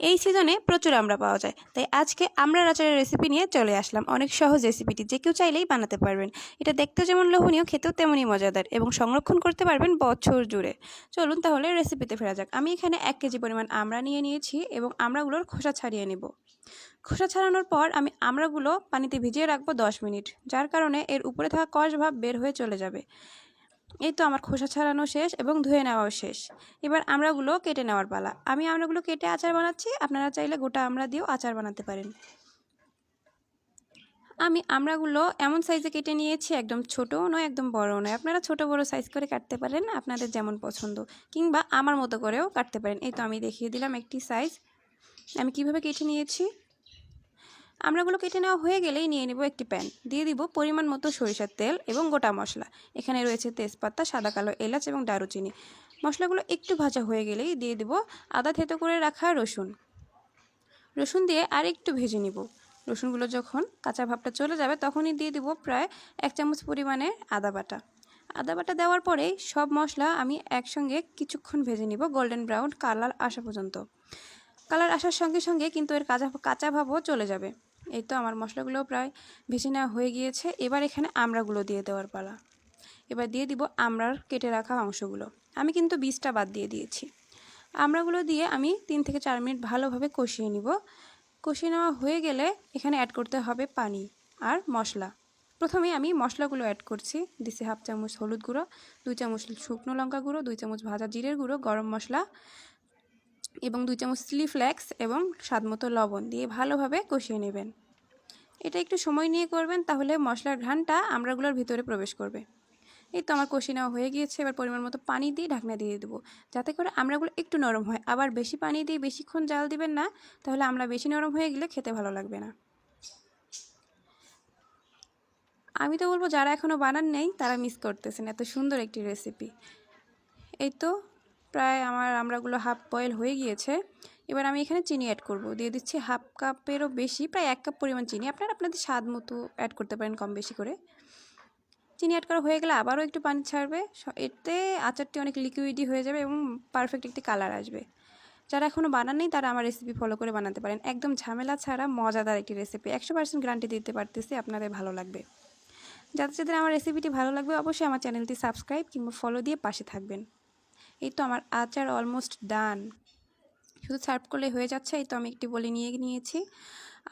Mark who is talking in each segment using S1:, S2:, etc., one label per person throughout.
S1: এই সিজনে প্রচুর আমরা পাওয়া যায়। তাই আজকে আমরা আচারের রেসিপি নিয়ে চলে আসলাম। অনেক সহজ রেসিপিটি যে কেউ চাইলেই বানাতে পারবেন। এটা দেখতে যেমন লোভনীয়, খেতেও তেমনই মজাদার এবং সংরক্ষণ করতে পারবেন বছর জুড়ে। চলুন তাহলে রেসিপিতে ফেরা যাক। আমি এখানে এক কেজি পরিমাণ আমরা নিয়ে নিয়েছি এবং আমরাগুলোর খোসা ছাড়িয়ে নেব। খোসা ছাড়ানোর পর আমি আমড়াগুলো পানিতে ভিজিয়ে রাখব দশ মিনিট, যার কারণে এর উপরে থাকা কষ ভাব বের হয়ে চলে যাবে। এই তো আমার খোসা ছাড়ানো শেষ এবং ধুয়ে নেওয়াও শেষ। এবার আমড়াগুলো কেটে নেওয়ার পালা। আমি আমড়াগুলো কেটে আচার বানাচ্ছি। আপনারা চাইলে গোটা আমড়া দিয়েও আচার বানাতে পারেন। আমি আমড়াগুলো এমন সাইজে কেটে নিয়েছি, একদম ছোটও নয়, একদম বড়ও নয়। আপনারা ছোট বড় সাইজ করে কাটতে পারেন, আপনাদের যেমন পছন্দ। কিংবা আমার মতো করেও কাটতে পারেন। এই তো আমি দেখিয়ে দিলাম একটি সাইজ। আমি কীভাবে কেটে নিয়েছি? আমড়াগুলো কেটে নেওয়া হয়ে গেলেই নিয়ে নেব একটি প্যান। দিয়ে দিব পরিমাণ মতো সরিষার তেল এবং গোটা মশলা। এখানে রয়েছে তেজপাতা, সাদা কালো এলাচ এবং দারুচিনি। মশলাগুলো একটু ভাজা হয়ে গেলেই দিয়ে দিব আদা থেতো করে রাখা রসুন। রসুন দিয়ে আর একটু ভেজে নিব। রসুনগুলো যখন কাঁচা ভাবটা চলে যাবে তখনই দিয়ে দিব প্রায় এক চামচ পরিমাণে আদা বাটা। আদা বাটা দেওয়ার পরেই সব মশলা আমি একসঙ্গে কিছুক্ষণ ভেজে নিব গোল্ডেন ব্রাউন কালার আসা পর্যন্ত। কালার আসার সঙ্গে সঙ্গে কিন্তু এর কাঁচা কাঁচা ভাবও চলে যাবে। এই তো আমার মশলাগুলো প্রায় ভেজে নেওয়া হয়ে গিয়েছে। এবার এখানে আমড়াগুলো দিয়ে দেওয়ার পালা। এবার দিয়ে দিব আমড়ার কেটে রাখা অংশগুলো। আমি কিন্তু বীজটা বাদ দিয়ে দিয়েছি। আমড়াগুলো দিয়ে আমি তিন থেকে চার মিনিট ভালোভাবে কষিয়ে নিব। কষিয়ে নেওয়া হয়ে গেলে এখানে অ্যাড করতে হবে পানি আর মশলা। প্রথমে আমি মশলাগুলো অ্যাড করছি। দিছি হাফ চামচ হলুদ গুঁড়ো, দুই চামচ শুকনো লঙ্কা গুঁড়ো, দুই চামচ ভাজা জিরের গুঁড়ো, গরম মশলা এবং দুই চামচ চিলি ফ্লেক্স এবং স্বাদমতো লবণ দিয়ে ভালোভাবে কষিয়ে নেবেন। এটা একটু সময় নিয়ে করবেন, তাহলে মশলার ঘ্রাণটা আমড়াগুলোর ভিতরে প্রবেশ করবে। এই তো আমার কষি নেওয়া হয়ে গিয়েছে, এবার পরিমাণ মতো পানি দিয়ে ঢাকনা দিয়ে দেবো, যাতে করে আমড়াগুলো একটু নরম হয়। আবার বেশি পানি দিয়ে বেশিক্ষণ জাল দিবেন না, তাহলে আমরা বেশি নরম হয়ে গেলে খেতে ভালো লাগবে না। আমি তো বলব, যারা এখনও বানান নেই, তারা মিস করতেছেন, এত সুন্দর একটি রেসিপি। এই তো প্রায় আমার আমড়াগুলো হাফ বয়েল হয়ে গিয়েছে। এবার আমি এখানে চিনি অ্যাড করব। দিয়ে দিচ্ছি হাফ কাপেরও বেশি, প্রায় এক কাপ পরিমাণ চিনি। আপনারা আপনাদের স্বাদ মতো অ্যাড করতে পারেন কম বেশি করে। চিনি অ্যাড করা হয়ে গেলে আবারও একটু পানি ছাড়বে। এতে আচারটি অনেক লিকুইডই হয়ে যাবে এবং পারফেক্ট একটি কালার আসবে। যারা এখনও বানাননি তারা আমার রেসিপি ফলো করে বানাতে পারেন। একদম ঝামেলা ছাড়া মজাদার একটি রেসিপি একশো পার্সেন্ট গ্যারান্টি দিতে পারতেছি, আপনাদের ভালো লাগবে। যাদের যাদের আমার রেসিপিটি ভালো লাগবে, অবশ্যই আমার চ্যানেলটি সাবস্ক্রাইব কিংবা ফলো দিয়ে পাশে থাকবেন। এই তো আমার আচার অলমোস্ট ডান শুধু সার্ভ করলে হয়ে যাচ্ছে, এই তো আমি একটি বলে নিয়ে নিয়েছি।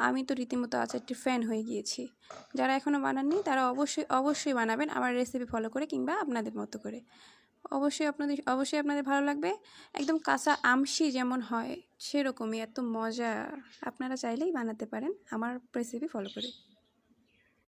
S1: আমি তো রীতিমতো আচারটি ফ্যান হয়ে গিয়েছি। যারা এখনও বানাননি, তারা অবশ্যই অবশ্যই বানাবেন, আমার রেসিপি ফলো করে কিংবা আপনাদের মতো করে। অবশ্যই আপনাদের অবশ্যই আপনাদের ভালো লাগবে। একদম কাঁচা আমসি যেমন হয়, সেরকমই এত মজা আপনারা চাইলেই বানাতে পারেন, আমার রেসিপি ফলো করে।